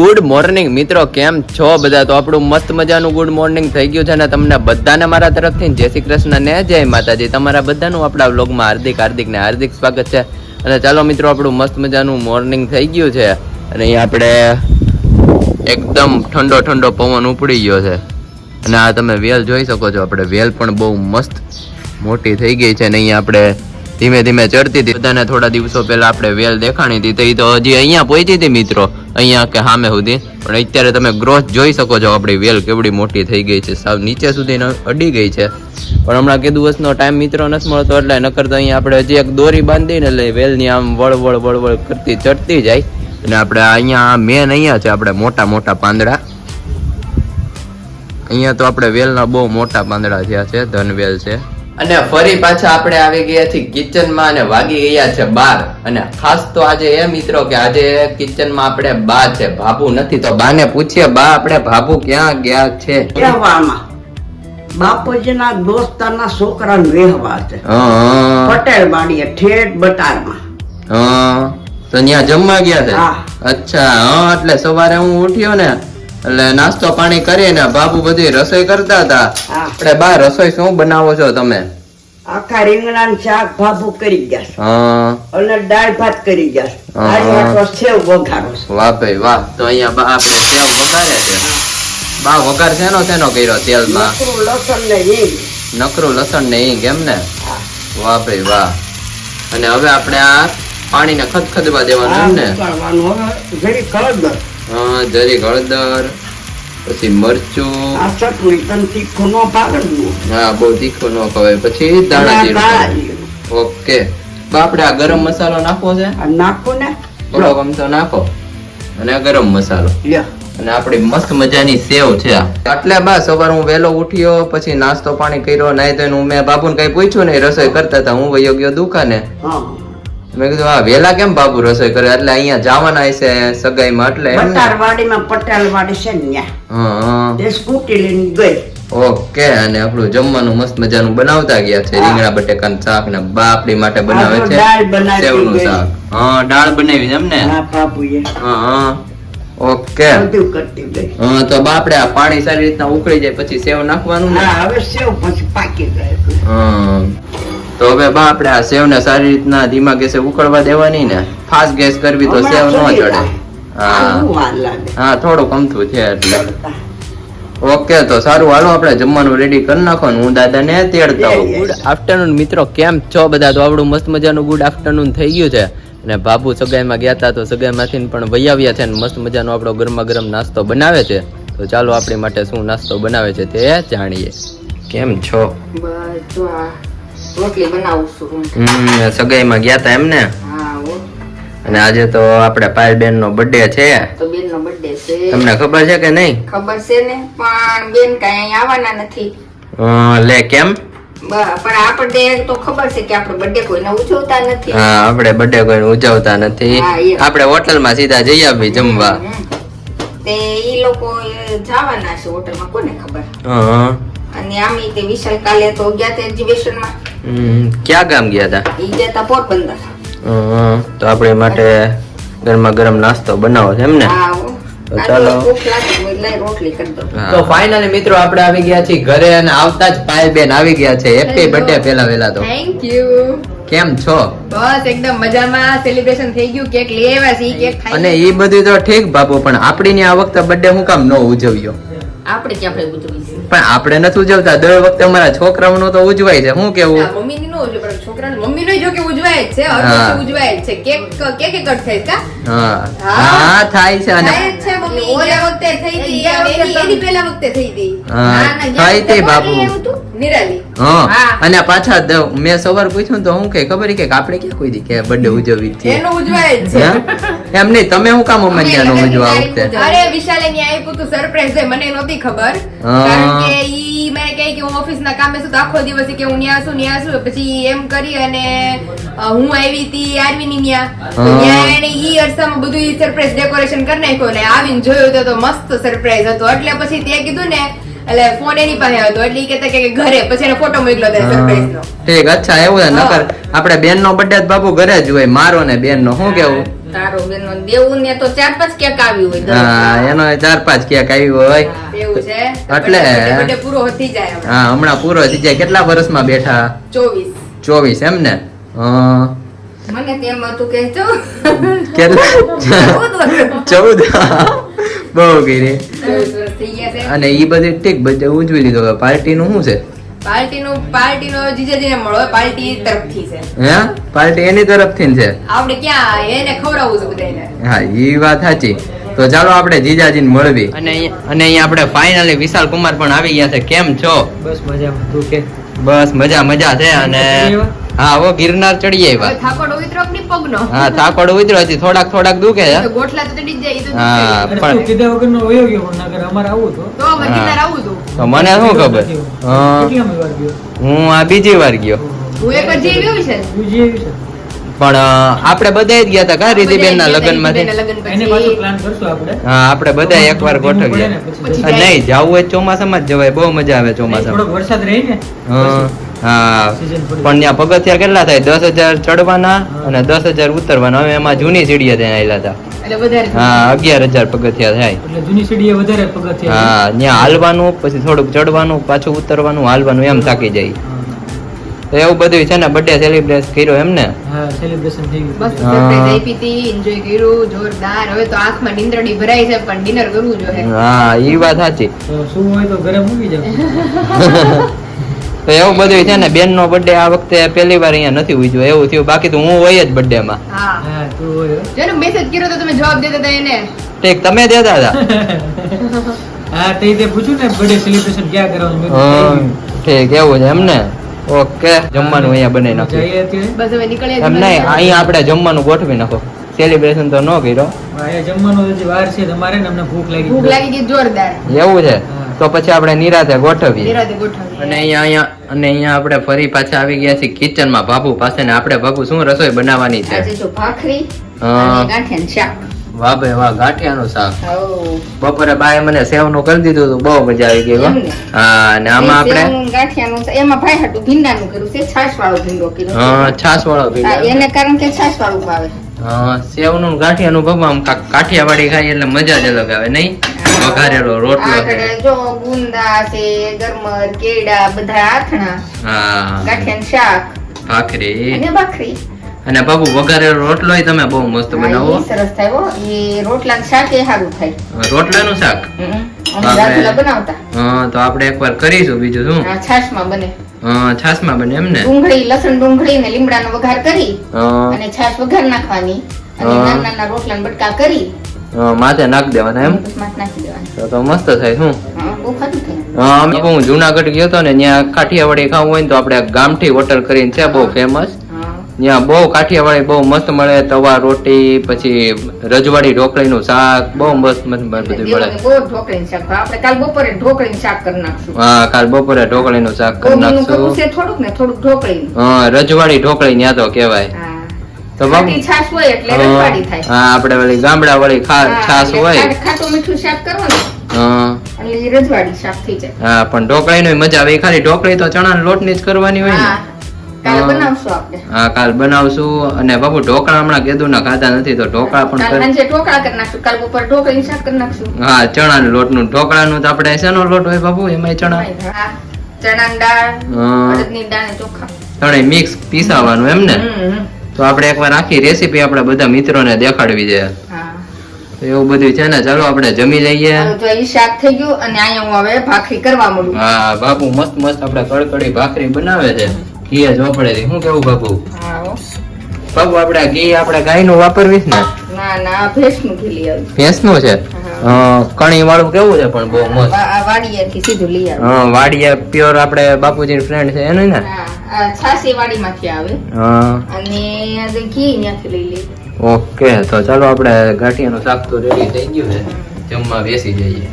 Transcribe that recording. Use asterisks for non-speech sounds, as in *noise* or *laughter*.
Good morning. મિત્રો, કેમ છો બધા? તો આપણું મસ્ત મજાનું ગુડ મોર્નિંગ થઈ ગયું છે અને તમને બધાને મારા તરફથી જય શ્રી કૃષ્ણ ને જય માતાજી. તમારા બધાનું આપણા વ્લોગમાં હાર્દિક હાર્દિક ને હાર્દિક સ્વાગત છે. અને ચાલો મિત્રો, આપણું મસ્ત મજાનું મોર્નિંગ થઈ ગયું છે. અને અહીંયા આપણે એકદમ ઠંડો ઠંડો પવન ઉપડી ગયો છે. અને આ તમે વેલ જોઈ શકો છો, આપણે વેલ પણ બહુ મસ્ત મોટી થઈ ગઈ છે. અને અહીંયા આપણે ધીમે ધીમે ચડતી હતી. બધાને થોડા દિવસો પહેલા આપણે વેલ દેખાણી હતી. તો એ તો હજી અહીંયા પહોંચી હતી, મિત્રો. અહીંયા કે સામે સુધી. પણ અત્યારે તમે ગ્રોથ જોઈ શકો છો, આપણી વેલ કેવડી મોટી થઈ ગઈ છે. સાવ નીચે સુધી અડી ગઈ છે. પણ હમણાં કે દિવસનો ટાઈમ મિત્રો નથી મળતો, એટલે નકર તો અહીંયા આપણે હજી એક દોરી બાંધીને એટલે વેલની આમ વળવળ વળવળ કરતી ચડતી જાય. અને આપણે અહીંયા મેન અહીંયા છે આપણે મોટા મોટા પાંદડા. અહીંયા તો આપણે વેલના બહુ મોટા પાંદડા થયા છે, ધનવેલ છે. અને ફરી પાછા આપણે આવી ગયા છીએ કિચનમાં અને વાગી ગયા છે બાર. અને ખાસ તો આજે એ મિત્રો કે આજે કિચનમાં આપણે બા છે. ભાભુ નથી તો બાને પૂછીએ બા આપણે ભાભુ ક્યાં ગયા છે? બાપુજીના દોસ્તારના છોકરાને વેહવા છે. પટેલ વાડીએ ઠેઠ બટારમાં. હં. તો ત્યાં જમવા ગયા છે? અચ્છા હા એટલે સવારે હું ઉઠ્યો ને એટલે નાસ્તો પાણી કરીને બાબુ બધી રસોઈ કરતા હતા. આપણે બા રસોઈ શું બનાવો છો તમે? આખા રીંગણાનું શાક ભાભુ કરી ગયા અને દાળ ભાત કરી ગયા. આજે સેવ વઘારો વાહ ભાઈ વાહ. તો અહીંયા બા વઘારે છે. બા વઘાર શેનો શેનો કર્યો તેલમાં? નકરું લસણ ને હિંગ. નકરું લસણ ને હિંગ એમ ને? વાહ ભાઈ વાહ. અને હવે આપણે આ પાણીને ખદખદવા દેવાનું એમ ને? જરી કળદર હા જરી હળદર પછી મરચું. આ ચટણી તને તીખું ન ભાવે હા બહુ તીખો ન ખવાય. પછી દાણા જીરું. ઓકે. બાપડે આ ગરમ મસાલો નાખવો છે? નાખો ને. થોડો કમ તો નાખો. અને આ ગરમ મસાલો. અને આપણી મસ્ત મજાની સેવ છે. એટલે બસ સવાર હું વહેલો ઉઠ્યો પછી નાસ્તો પાણી કર્યો નાઈ ધોઈને હું મેં બાબુને કઈ પૂછ્યું નહીં રસોઈ કરતા હતા. હું વયો ગયો દુકાને. હા. મેં કીધું હા વેલા કેમ બાબુ રસોઈ કરે? એટલે અહીંયા જવાના હશે સગાઈમાં એટલે બટારવાડીમાં પટેલવાડી છે ને. હા. એ સ્કૂટી લઈને ગઈ. ઓકે અને આપણું જમવાનું મસ્ત મજાનું બનાવતા ગયા છે. રીંગણા બટેકાનું શાક ને બાપડી માટે બનાવે છે. સેવનું. શાક. હા દાળ બનાવી એમ ને હા બાપુએ. હા હા. ઓકે. હા તો બાપડે આ પાણી સારી રીતના ઉકળી જાય પછી સેવ નાખવાનું ને? હા હવે સેવ પછી પાકી જાય. હા. તો હવે બા આપણે આ સેવ ને સારી રીતના ધીમા ગેસે ઉકળવા દેવાની ને. ફાસ્ટ ગેસ કરવી તો સેવ ન ચડે હા. હા થોડુંક અમથું છે એટલે. ઓકે તો સારું. હાલો આપણે જમવાનું રેડી કરી નાખો ને હું દાદાને તેડતા Yes, yes. ગુડ આફ્ટરનૂન મિત્રો. કેમ છો? બધા તો આપણું મસ્ત મજાનું ગુડ આફ્ટરનૂન થઈ ગયું છે. અને બાબુ સગાઈમાં ગયા હતા તો સગાઈમાંથી પણ વહી આવ્યા છે અને મસ્ત મજાનો આપણો ગરમા ગરમ નાસ્તો બનાવે છે. તો ચાલો આપણી માટે શું નાસ્તો બનાવે છે તે જાણીએ. કેમ છો? બસ રોટલી બનાવું છું હમ સગાઈમાં ગયા તા એમ ને અને આજે તો આપણે પાયલબેન નો બર્થડે છે. તો બેન નો બર્થડે છે. તમને ખબર છે કે નહીં? ખબર છે ને પણ બેન કઈ અહીં આવવાના નથી. લે કેમ? પણ આપણને તો ખબર છે કે આપણે બર્થડે કોઈને ઉજવતા નથી. હા આપણે બર્થડે ઉજવતા નથી. આપણે હોટલમાં સીધા જઈ આવી જમવા. તે ઈ લોકો એ જવાના છે હોટલમાં કોને ખબર? હા. અને આમી તે વિશાલ કાલે તો ગયા તે એક્ઝિબિશનમાં ક્યાં ગામ ગયા હતા એ ગયા હતા પોરબંદર. તો આપણે માટે ગરમા ગરમ નાસ્તો બનાવો છે એમ ને? તો ચાલો. તો ભૂખ લાગી હોય એટલે રોટલી કરી દઉં. તો ફાઇનલી મિત્રો આપણે આવી ગયા છીએ ઘરે અને આવતા જ પાયલબેન આવી ગયા છે. હેપી બર્થડે પેલા વેલા તો. થેન્ક યુ કેમ છો? બસ એકદમ મજામાં. સેલિબ્રેશન થઈ ગયું. કેક લઈ આવ્યા છે કેક ખાઈ અને એ બધું તો ઠીક બાપુ પણ આપણી આ વખતે બર્થડે હું કામ ન ઉજવ્યો? આપણે ક્યાં છે પણ આપણે નથી ઉજવતા. દર વખતે અમારા છોકરાઓનો તો ઉજવાય છે. શું કેવું? મમ્મી ની ઉજવે પણ છોકરાને નો જો કે ઉજવાય છે હર ઉજવાય છે. કેક કેક કટ થાય છે હા. હા. થાય છે અને થાય છે મમ્મી. ઓલા વખતે થઈ હતી એની એની પહેલા વખતે થઈ હતી હા, ના, ના, થાય તે બાપુ. હતું? નિરાલી. હા હા. અને પાછા મેં સવાર પૂછ્યું તો હું કે ખબર કે આપણે ક્યાં કોઈ દી કે બર્થડે ઉજવવી છે? એનો ઉજવાય છે. એમ નહીં તમે હું કામ અમારી નો ઉજવા વખતે? અરે વિશાલે ન્યા આપ્યું સરપ્રાઈઝ મને નહોતી ખબર. હા. કારણ કે ઈ મેં કહે કે હું ઓફિસ ના કામે છું તો આખો દિવસ કે હું ન્યા છું ન્યા છું. પછી એમ કરી અને હું આવી હતી આરવીની ન્યા. તો ન્યા એને ઈ અરસામાં બધું સરપ્રાઈઝ ડેકોરેશન કરી નાખ્યું ને આવીને જોયું તો મસ્ત સરપ્રાઈઝ હતો. એટલે પછી તે કીધું ને એટલે ફોન એની પાસે હતો એટલે કહેતા કે ઘરે. પછી એને ફોટો મોકલ્યો તે સરપ્રાઈઝ નો. ઠીક અચ્છા એવું નકર આપણે બેન નો બર્થડે બાપુ ઘરે જ હોય મારો ને બેન નો શું કેવું? તારો બેનો દેવું ને તો ચાર પાંચ કેક આવ્યું હોય હા એનો ચાર પાંચ કેક આવ્યું હોય. એવું છે? એટલે- પૂરો થઈ જાય હા હમણાં પૂરો થઈ જાય. કેટલા વર્ષમાં બેઠા? ચોવીસ. ચોવીસ એમ ને. મને તેમ હતું કે કેટલા? ચૌદ. બહુ કરી. અને ઈ બધી ઠીક બધે ઉજવી લીધો. હવે પાર્ટી નું શું છે? પાર્ટીનું પાર્ટીનો જીજાજીને મળો પાર્ટી તરફથી છે. હે? પાર્ટી એની તરફથી છે? આપણે ક્યાં? એને ખવડાવવું છે બધાને હા ઈ વાત સાચી. તો ચાલો આપણે જીજાજીને મળવી. અને અહીંયા- અને આપણે ફાઇનલી વિશાલ કુમાર પણ આવી ગયા છે. કેમ છો? બસ મજામાં. તું કે? બસ મજા મજા છે અને હા ઓ ગિરનાર ચડી આવ્યા થાકોડ ઉતરો ની પગનો? હા થાકોડ ઉતરો હતી થોડાક થોડાક દુખે. છે ગોઠલા તો ચડી જ જાય તો હા. પણ કીધા વગર નો વયો ગયો પણ નગર અમાર આવું તો. તો અમારે ગિરનાર આવું તો. તો મને શું ખબર? હા. કેટલામી વાર ગયો? હું આ બીજી વાર ગયો. હું એક વાર જીવ્યો છે? બીજી એવી છે? પણ આપણે બધા જ ગયા હતા કા રીતિબેન ના લગ્નમાંથી રીતિબેનના લગ્ન એને પછી પાછું પ્લાન કરશું આપણે. હા આપણે બધા એકવાર ગોઠવીએ. નહીં જવું હોય ચોમાસામાં જ જવાય બહુ મજા આવે ચોમાસામાં. વરસાદ રહી ને હા. પણ ત્યાં પગથિયા કેટલા થાય? દસ હજાર ચડવાના અને દસ હજાર ઉતરવાના. હવે એમાં જૂની સીડીએ ત્યાં આવેલા હતા હા અગિયાર હજાર પગથિયા થાય. જૂની સીડીએ વધારે પગથિયા હા ત્યાં હાલવાનું પછી થોડુંક ચડવાનું પાછું ઉતરવાનું હાલવાનું એમ થાકી જાય. એવું બધું છે ને બર્થડે સેલિબ્રેટ કર્યો એમ ને? હા સેલિબ્રેશન થઈ ગયું. મસ્ત સરપ્રાઈઝ આપી હતી એન્જોય કર્યું જોરદાર. હવે તો આંખમાં નીંદરડી ભરાઈ છે પણ ડિનર કરવું જોઈએ. હા ઈ વાત સાચી. તો શું હોય તો ઘરે મૂકી જાવ *laughs* તો એવું બધું છે ને બેન નો બર્થડે આ વખતે પહેલી વાર અહીંયા નથી ઉજવ્યો એવું થયું. બાકી તો હું હોય જ બર્થડે માં. હા. હા તું હોય જેનો મેસેજ કર્યો તો તમે જવાબ દેતા હતા એને. ઠીક તમે દેતા હતા. *laughs* હા તે તે પૂછ્યું ને બર્થડે સેલિબ્રેશન ક્યાં કરવાનું. ઠીક એવું છે એમ ને? ઓકે. જમવાનું અહીંયા બનાવી નાખ્યું બસ હવે નીકળીએ એમ નહીં અહીંયા આપણે જમવાનું ગોઠવી નાખો. સેલિબ્રેશન તો ન કર્યો. અહીંયા જમવાનું હજી વાર છે તમારે ને અમને ભૂખ લાગી ભૂખ લાગી ગઈ જોરદાર. એવું છે? તો પછી આપણે નિરાતે ગોઠવીએ. નિરાતે ગોઠવીએ. અને અહીંયા અહીંયા અને અહીંયા આપણે ફરી પાછા આવી ગયા છીએ કિચનમાં બાપુ પાસે ને આપણે બાપુ શું રસોઈ બનાવવાની છે? આજે જો ભાખરી ગાંઠિયાનું શાક. વાહ ભાઈ વાહ ગાંઠિયાનું શાક. બપોરે બાએ મને સેવનું કરી દીધું હતું બહુ મજા આવી ગઈ હા. અને આમાં આપણે ગાંઠિયાનું એમાં ભાઈ હાટુ ભીંડાનું કર્યું છે છાશ વાળો ભીંડો કર્યો હા, છાશ વાળો ભીંડો એને કારણ કે છાશ વાળું ભાવે. હા સેવનું ગાંઠિયાનું બાપુ આમ કાઠિયાવાડી ખાઈ એટલે મજા જ અલગ આવે નહીં? વઘારેલો રોટલો છે. જો ગુંદા છે ગરમર કેળા બધા આથણા. હા. ગાંઠિયાનું શાક. ભાખરી. અને ભાખરી. અને બાબુ વઘારેલો રોટલો તમે બહુ મસ્ત બનાવો. સરસ થાય. ઈ શાક એ સારું થાય. રોટલાનું શાક? બનાવતા. હા તો આપણે એકવાર કરીશું બીજું શું? છાશમાં બને. હા, છાશમાં બને એમ ને? ડુંગળી લસણ ડુંગળી ને લીમડાનો વઘાર કરી અને છાશ વઘાર નાખવાની. અને નાના નાના રોટલા બટકા કરી હા, માથે નાખ દેવાના એમ? તો મસ્ત થાય શું? હા, હા, જુનાગઢ ગયો હતો ને ત્યાં કાઠિયાવાડી ખાવું હોય ને તો આપણે ગામઠી હોટલ કરીને છે બહુ ફેમસ. ત્યાં બહુ કાઠિયાવાડી બહુ મસ્ત મળે તવા રોટી પછી રજવાડી ઢોકળીનું શાક બહુ મસ્ત મસ્ત બધું મળે. બહુ ઢોકળીનું શાક આપણે કાલ બપોરે ઢોકળીનું શાક કરી નાખશું. હા કાલ બપોરે ઢોકળીનું શાક કરી નાખશું. થોડુંક ને થોડુંક ઢોકળી હા રજવાડી ઢોકળી ત્યાં તો કહેવાય. તો છાશ હોય એટલે રજવાડી થાય. હા આપણે વળી ગામડા વાળી છાસ હોય. ખાટ- મીઠું શાક કરવાનું. હા. રજવાડી શાક થઈ જાય. હા પણ ઢોકળીની મજા આવે. ખાલી ઢોકળી તો ચણાના લોટની જ કરવાની હોય ને. કાલે બનાવશું આપણે હા કાલ બનાવશું. અને બાપુ ઢોકળા હમણાં કીધું ના ખાધા નથી તો ઢોકળા પણ સાંજે ઢોકળા કરી નાખશું. કાલ બપોર ઢોકળીનું શાક કરી નાખશું. હા ચણાનું લોટનું. ઢોકળાનું તો આપણે શેનો લોટ હોય બાબુ એમાંય ચણા? ચણાની દાળ અડદની દાળ ને ચોખા. ત્રણેય મિક્સ પીસાવાનું એમ ને. તો આપણે એકવાર આખી રેસીપી આપણા બધા મિત્રોને દેખાડવી છે. એવું બધું છે ને ચાલો આપણે જમી લઈએ. શાક થઈ ગયું અને અહીંયા હું હવે ભાખરી કરવા માંડું. હા બાપુ મસ્ત મસ્ત આપણે કડકડી ભાખરી બનાવે છે. ઘી જ વાપરેલી શું કેવું બાપુ? હા બાપુ આપણે ઘી આપણે ગાયનું વાપરવીશ ને? ના ના ભેંસનું ઘી લઈ આવી ભેંસનું છે? કણી વાળું કેવું છે પણ બહુ મસ્ત? વાડિયા આ સીધું લઈ આવી હા વાડિયા પ્યોર આપણે બાપુજી ફ્રેન્ડ છે એનું ને? હા છાસી વાડીમાંથી આવે. હા. અને ઘી ત્યાંથી લઈ લઈએ. ઓકે તો ચાલો આપણે ગાંઠિયાનું શાક તો રેડી થઈ ગયું છે. જમવા બેસી જઈએ.